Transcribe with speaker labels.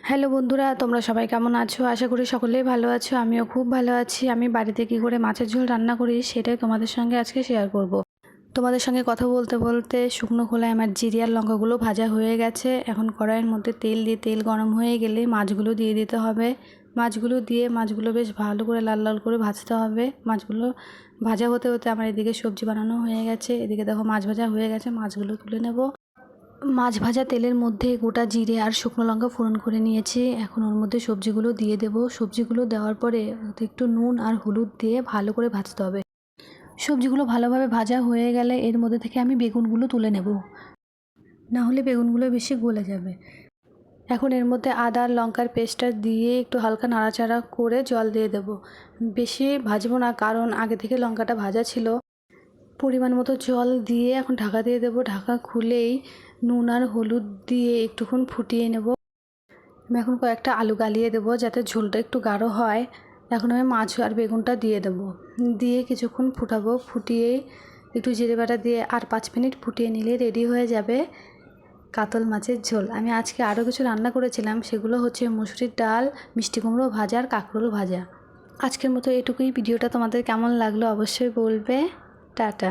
Speaker 1: Hello বন্ধুরা, তোমরা সবাই কেমন আছো? আশা করি সকলেই ভালো আছো, আমিও খুব ভালো আছি। আমি বাড়িতে কী করে মাছের ঝোল রান্না করি সেটাই তোমাদের সঙ্গে আজকে শেয়ার করব। তোমাদের সঙ্গে কথা বলতে বলতে শুকনো খোলায় আমার জিরিয়ার লঙ্কাগুলো ভাজা হয়ে গেছে। এখন কড়াইয়ের মধ্যে তেল দিয়ে, তেল গরম হয়ে গেলে মাছগুলো দিয়ে দিতে হবে। মাছগুলো দিয়ে মাছগুলো বেশ ভালো করে লাল লাল করে ভাজতে হবে। মাছগুলো ভাজা হতে হতে আমার এদিকে সবজি বানানো হয়ে গেছে। এদিকে দেখো মাছ ভাজা হয়ে গেছে, মাছগুলো তুলে নেব। মাছ ভাজা তেলের মধ্যে গোটা জিরে আর শুকনো লঙ্কা ফোড়ন করে নিয়েছি। এখন ওর মধ্যে সবজিগুলো দিয়ে দেব। সবজিগুলো দেওয়ার পরে একটু নুন আর হলুদ দিয়ে ভালো করে ভাজতে হবে। সবজিগুলো ভালোভাবে ভাজা হয়ে গেলে এর মধ্যে থেকে আমি বেগুনগুলো তুলে নেব। না হলে বেগুনগুলো বেশি গলে যাবে। এখন এর মধ্যে আদা, লঙ্কার পেস্টটা দিয়ে একটু হালকা নাড়াচাড়া করে জল দিয়ে দেব। বেশি ভাজবো না, কারণ আগে থেকে লঙ্কাটা ভাজা ছিল। পরিমাণ মতো জল দিয়ে এখন ঢাকা দিয়ে দেবো। ঢাকা খুলেই নুন আর হলুদ দিয়ে একটুক্ষণ ফুটিয়ে নেব। আমি এখন কয়েকটা আলু গালিয়ে দেবো যাতে ঝোলটা একটু গাঢ় হয়। এখন আমি মাছ আর বেগুনটা দিয়ে দেবো। দিয়ে কিছুক্ষণ ফুটাবো। ফুটিয়ে একটু জিরে বাটা দিয়ে আর পাঁচ মিনিট ফুটিয়ে নিলে রেডি হয়ে যাবে কাতল মাছের ঝোল। আমি আজকে আরও কিছু রান্না করেছিলাম। সেগুলো হচ্ছে মুসুরির ডাল, মিষ্টি কুমড়ো ভাজা আর কাঁকরোল ভাজা। আজকের মতো এটুকুই। ভিডিওটা তোমাদের কেমন লাগল অবশ্যই বলবে। টাটা।